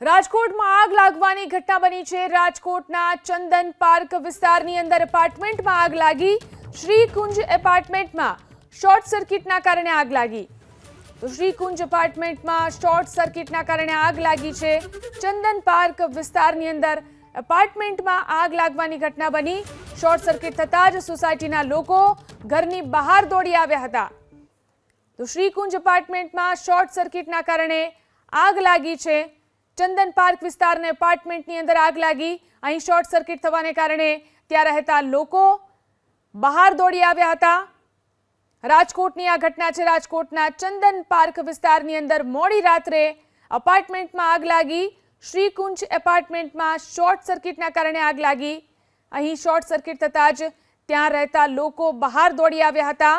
રાજકોટમાં આગ લાગવાની ઘટના બની છે. રાજકોટના ચંદન પાર્ક વિસ્તારની અંદર એપાર્ટમેન્ટમાં આગ લાગી. શ્રીકુંજ એપાર્ટમેન્ટમાં શોર્ટ સર્કિટના કારણે આગ લાગી. તો શ્રીકુંજ એપાર્ટમેન્ટમાં શોર્ટ સર્કિટના કારણે આગ લાગી છે. ચંદન પાર્ક વિસ્તારની અંદર એપાર્ટમેન્ટમાં આગ લાગવાની ઘટના બની. શોર્ટ સર્કિટ થતાં જ સોસાયટીના લોકો ઘરની બહાર દોડી આવ્યા હતા. તો શ્રીકુંજ એપાર્ટમેન્ટમાં શોર્ટ સર્કિટના કારણે આગ લાગી છે. ચંદન પાર્ક વિસ્તારના એપાર્ટમેન્ટની અંદર આગ લાગી અહીં શોર્ટ સર્કિટ થવાને કારણે ત્યાં રહેતા લોકો બહાર દોડી આવ્યા હતા રાજકોટની આ ઘટના છે રાજકોટના ચંદન પાર્ક વિસ્તારની અંદર મોડી રાત્રે અપાર્ટમેન્ટમાં આગ લાગી શ્રીકુંજ એપાર્ટમેન્ટમાં શોર્ટ સર્કિટના કારણે આગ લાગી અહીં શોર્ટ સર્કિટ થતાં જ ત્યાં રહેતા લોકો બહાર દોડી આવ્યા હતા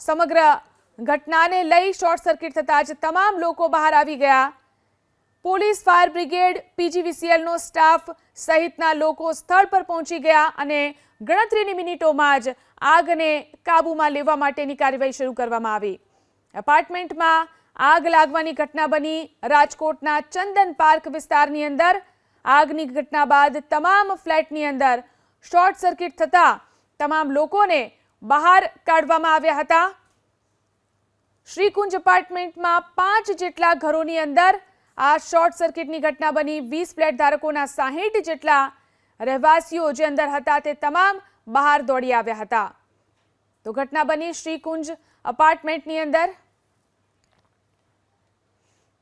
સમગ્ર ઘટનાને લઈ શોર્ટ સર્કિટ થતાં જ તમામ લોકો બહાર આવી ગયા પોલીસ, ફાયર બ્રિગેડ, પીજીવીસીએલનો સ્ટાફ સહિતના લોકો સ્થળ પર પહોંચી ગયા અને ગણતરીની મિનિટોમાં જ આગને કાબૂમાં લેવા માટેની કાર્યવાહી શરૂ કરવામાં આવી. એપાર્ટમેન્ટમાં આગ લાગવાની ઘટના બની. રાજકોટના ચંદન પાર્ક વિસ્તારની અંદર આગની ઘટના બાદ તમામ ફ્લેટની અંદર શોર્ટ સર્કિટ થતાં તમામ લોકોને બહાર કાઢવામાં આવ્યા હતા. શ્રીકુંજ એપાર્ટમેન્ટમાં પાંચ જેટલા ઘરોની અંદર આ શોર્ટ સર્કિટની ઘટના બની. વીસ ફ્લેટ ધારકોના સાહીઠ જેટલા રહેવાસીઓ જે અંદર હતા તે તમામ બહાર દોડી આવ્યા હતા. તો ઘટના બની શ્રીકુંજ અપાર્ટમેન્ટની અંદર.